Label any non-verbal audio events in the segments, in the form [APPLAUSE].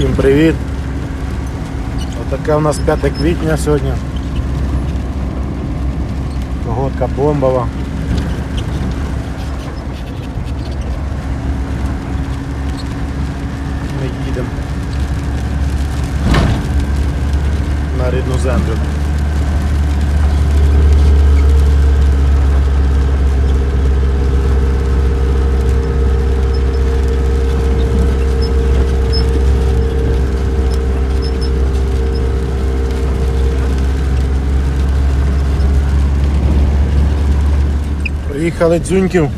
Всім привіт! Отаке у нас 5 квітня сьогодні. Погодка бомбова. Ми їдемо на рідну землю. Приїхали дзюньків,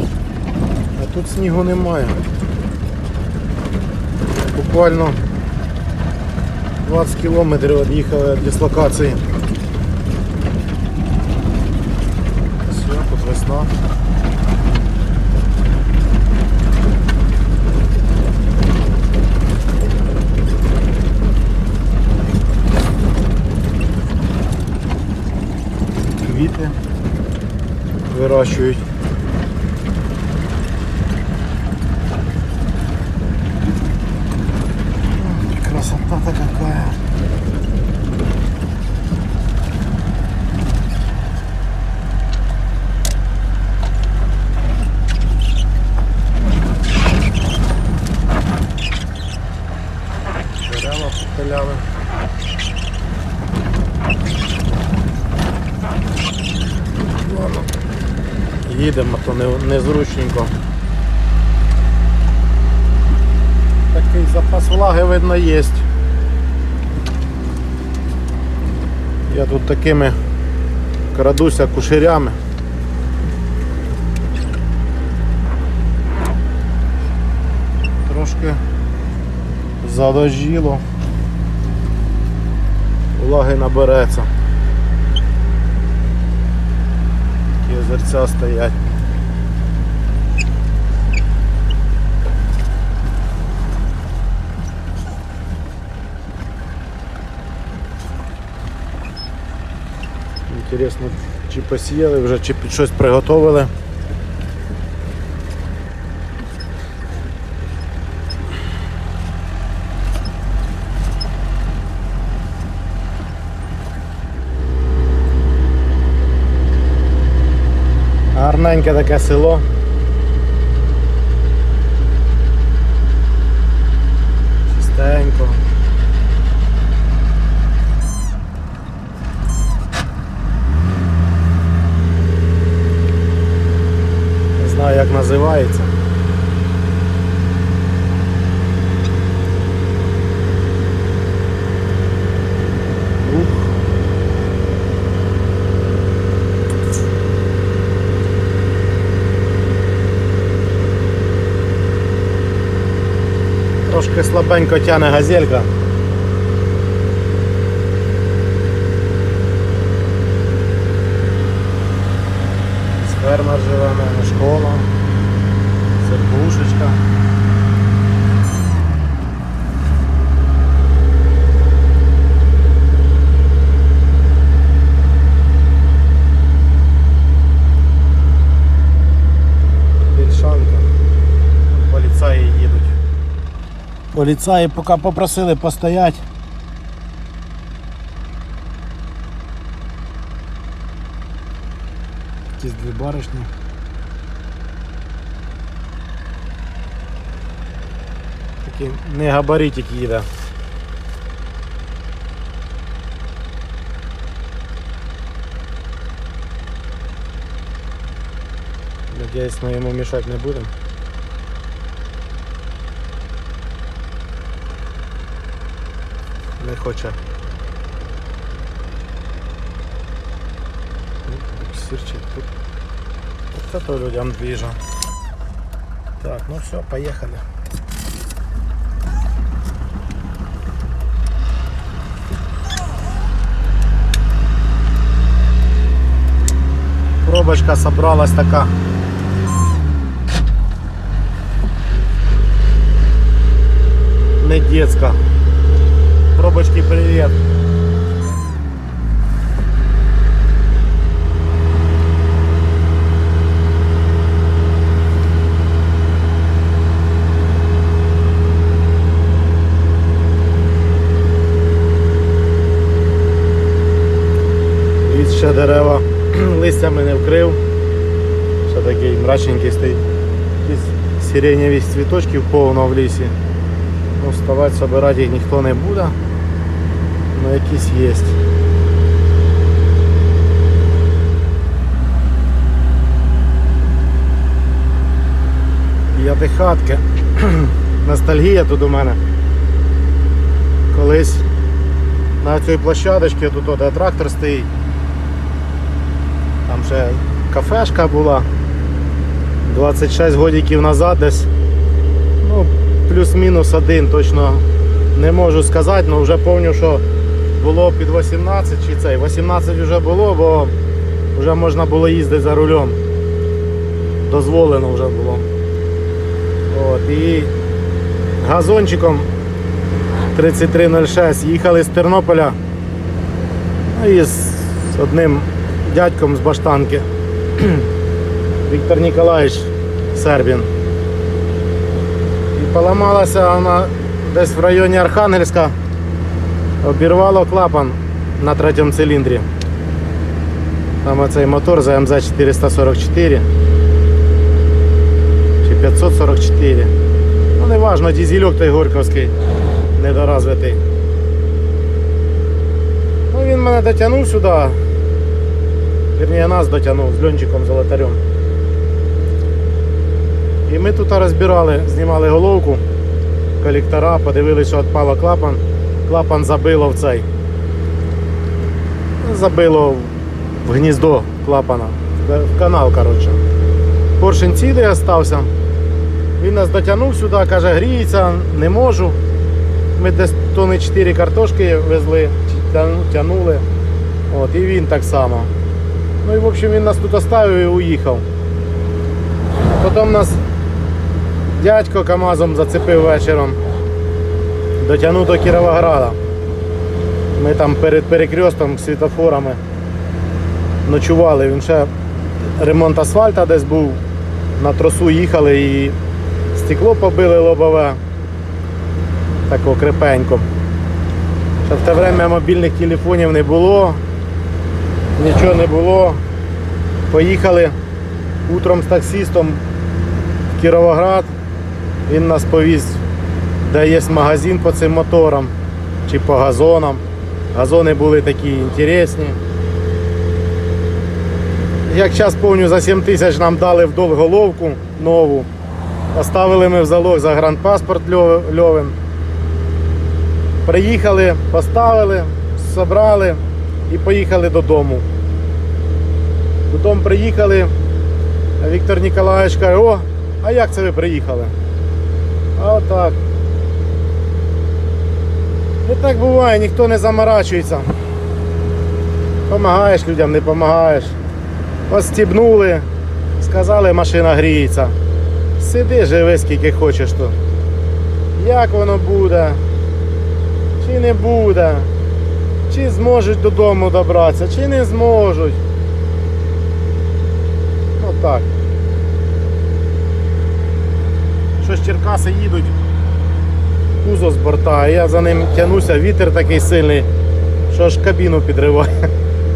а тут снігу немає. Буквально 20 кілометрів від'їхали від дислокації. Все, тут весна. Квіти вирощують. Какая. Дерева попиляли. Їдемо, то не, незручненько. Такий запас влаги видно є. Я тут такими крадуся кушерями. Трошки задожіло. Влаги набереться. Такі озерця стоять. Інтересно, чи посіяли вже, чи під щось приготовили. Гарненьке таке село. Трошки слабенько тяне газелька. Фермер живе, в мене школа, Поліцаї поки попросили постоять. Якісь дві баришні. Такий не габаритик їде. Надіюсь, ми йому мішати не будемо. Не хоче. Сирчик тут. Вот это людям движа. Так, ну все, поехали. Пробочка собралась така. Не бабочки, привет! І ще дерева [CLEARS THROAT] листями не вкрив, ще такий мрачненький стоїть. Сиреневість цвіточків повно в лісі. Ну, Вставати, збирати їх ніхто не буде. Ну якісь є. П'ятихатки. [CLEARS THROAT] Ностальгія тут у мене. Колись на цій площадочці, тут де трактор стоїть. Там ще кафешка була. 26 годиків назад десь. Ну, плюс-мінус один точно не можу сказати, але вже пам'ятаю, що було під 18 чи цей. 18 вже було, бо вже можна було їздити за рулем. Дозволено вже було. От, і газончиком 3306 їхали з Тернополя ну, з одним дядьком з баштанки. [CLEARS THROAT] Віктор Ніколаївич Сербін. І поламалася вона десь в районі Архангельська, обірвало клапан на третьому циліндрі. Там оцей мотор за МЗ 444 чи 544. Ну не важно, дізельок той горьковський, недоразвитий. Ну він мене дотягнув сюди. Вірніше нас дотягнув з льончиком золотарем. І ми тут розбирали, знімали головку, колектора, подивилися, що відпало клапан. Клапан забило в цей. Забило в гніздо клапана, в канал, коротше. Поршень цілий остався. Він нас дотягнув сюди, каже, гріється, не можу. Ми десь тони 4 картошки везли, тягнули. От, і він так само. Ну і в общем він нас тут оставив і уїхав. Потім нас дядько КАМАЗом зацепив вечором. Дотягнув до Кіровограда. Ми там перед перекрестом світофорами ночували. Він ще ремонт асфальта десь був. На тросу їхали і стекло побили лобове. Тако крепенько. Ще в те время мобільних телефонів не було, нічого не було. Поїхали утром з таксистом в Кіровоград. Він нас повіз, де є магазин по цим моторам чи по газонам. Газони були такі інтересні. Як зараз пам'ятаю, за 7 тисяч нам дали в головку нову. Оставили ми в залог за грандпаспорт Льов- Льовин. Приїхали, поставили, зібрали і поїхали додому. Додому приїхали, Віктор Ніколаєвич каже, о, а як це ви приїхали? А отак. І так буває, ніхто не заморачується. Помагаєш людям, не помагаєш. Постібнули, сказали, машина гріється. Сиди, живи скільки хочеш тут. Як воно буде? Чи не буде? Чи зможуть додому добратися, чи не зможуть. Ну так. Що ж Черкаси їдуть, кузов з борта, а я за ним тянуся, вітер такий сильний, що аж кабіну підриває.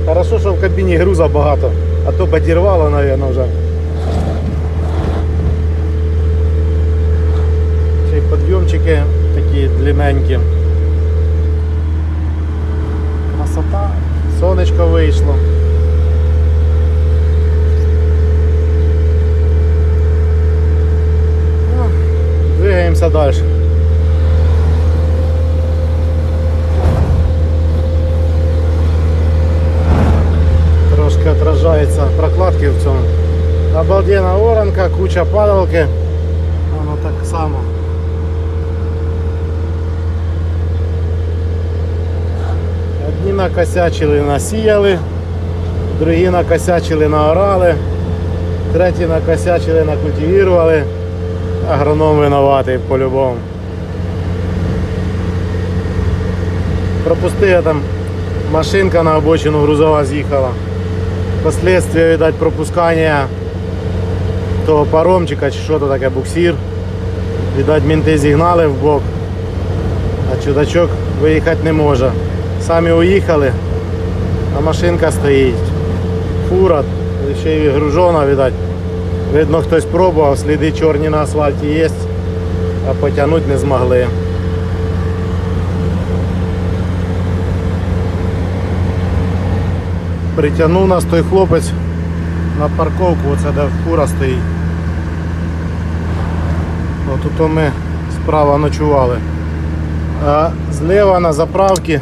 Хорошо, що в кабіні груза багато, а то подірвало, мабуть, вже. Ще й підйомчики такі длинненькі. Красота, сонечко вийшло. Ну, Двигаємося далі. Трошки отражається прокладки в цьому. Обалденна оранка, куча падалки. Воно так само. Одні накосячили, насіяли, другі накосячили, наорали, треті накосячили, накультивірували. Агроном винуватий по-любому. Пропустив я там машинка на обочину грузова з'їхала. Последствия, видать, пропускання того паромчика чи що то таке буксир. Видать, мінти зігнали в бок, а чудачок виїхати не може. Самі уїхали, а машинка стоїть. фура, ще й гружона, видать. Видно, хтось пробував, сліди чорні на асфальті є, а потягнути не змогли. Притягнув нас той хлопець на парковку, оце де фура стоїть. Отут ми справа ночували. А зліва на заправці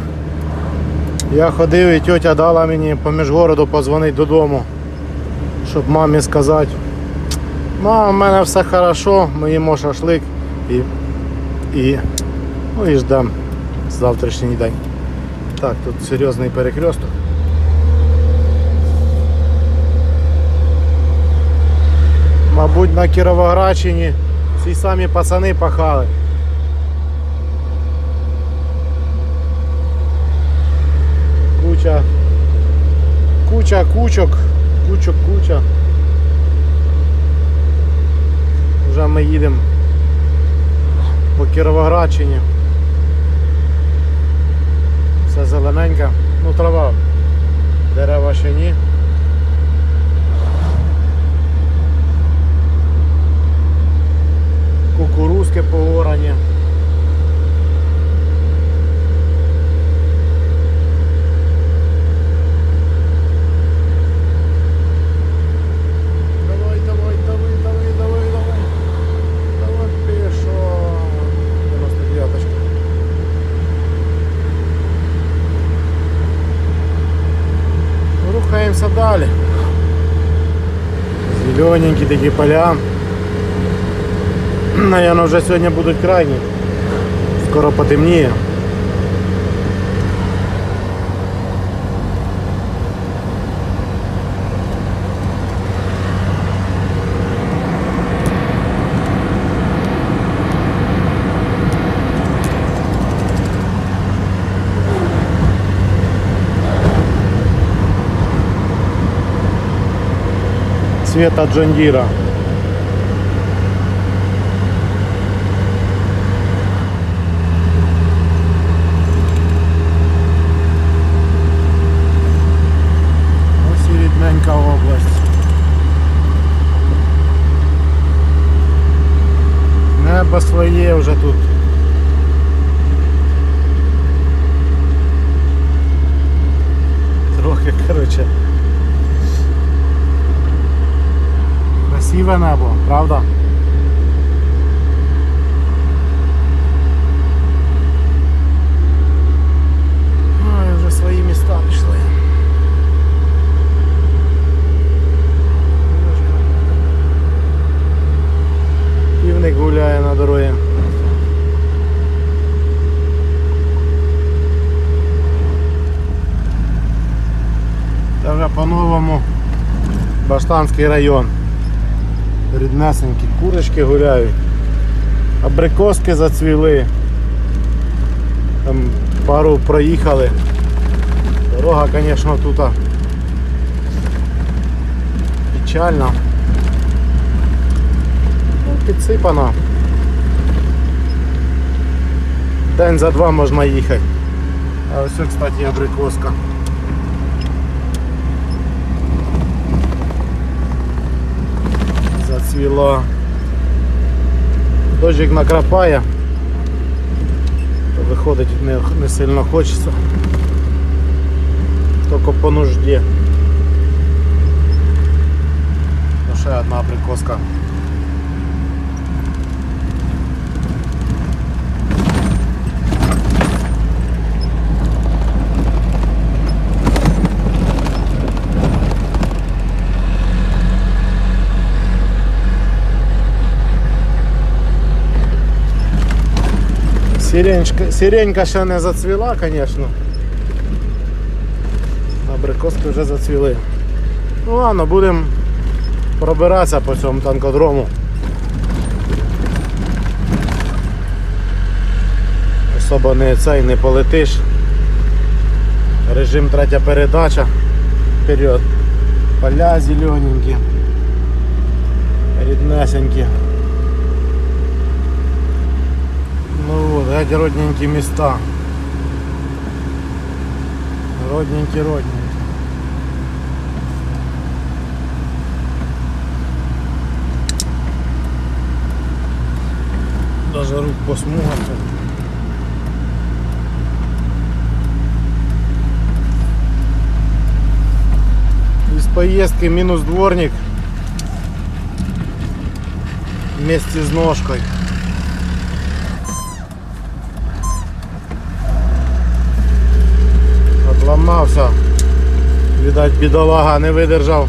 я ходив і тьотя дала мені по міжгороду позвонити додому, щоб мамі сказати. Мама, в мене все хорошо, ми їмо шашлик і, і, ну, і ждемо завтрашній день. Так, тут серйозний перекресток. Мабуть, на Кіровоградщині ці самі пацани пахали. Куча. Куча кучок. Кучок куча. Вже ми їдемо по Кіровоградщині. Все зелененьке. Ну трава. Дерева ще ні. Кукурузки поорані. Давай, давай, давай, давай, давай, давай. Давай пішов. 99-очка. Рухаємося далі. Зелененькі такі поля. Наверное, вже сьогодні будуть крайні. Скоро потемніє. Света Джандира. Ось і рідненька область. Небо своє вже тут. Трохи, коротше. Красиве небо, правда? Баштанський район. Ріднесенькі курочки гуляють. Абрикоски зацвіли. Там пару проїхали. Дорога, звісно, тут печальна. Ну, підсипана. День за два можна їхати. А ось, кстати, абрикоска. Зацвіла. Дощик накрапає. То виходить не, не сильно хочеться. Тільки по нужді. Ну, ще одна абрикоска. Сиренька, сиренька ще не зацвіла, звісно. Абрикоски вже зацвіли. Ну ладно, будемо пробиратися по цьому танкодрому. Особо не цей не полетиш. Режим третя передача. Вперед. Поля зелененькі. Ріднесенькі. Вот, эти родненькие места. Родненькие, родненькие. Даже рук по. Из поездки минус дворник вместе с ножкой. Отламався. Видать, бідолага не видержав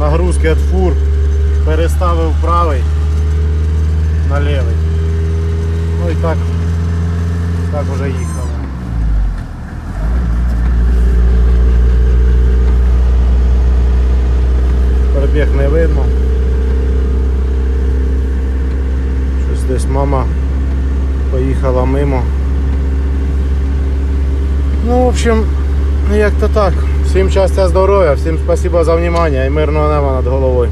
нагрузки від фур, переставив правий на лівий. Ну і так, так вже їхали. Пробіг не видно. Щось десь мама поїхала мимо. Ну, в общем, як то так. Всім щастя, здоров'я, всім спасибо за внимание і мирного неба над головою.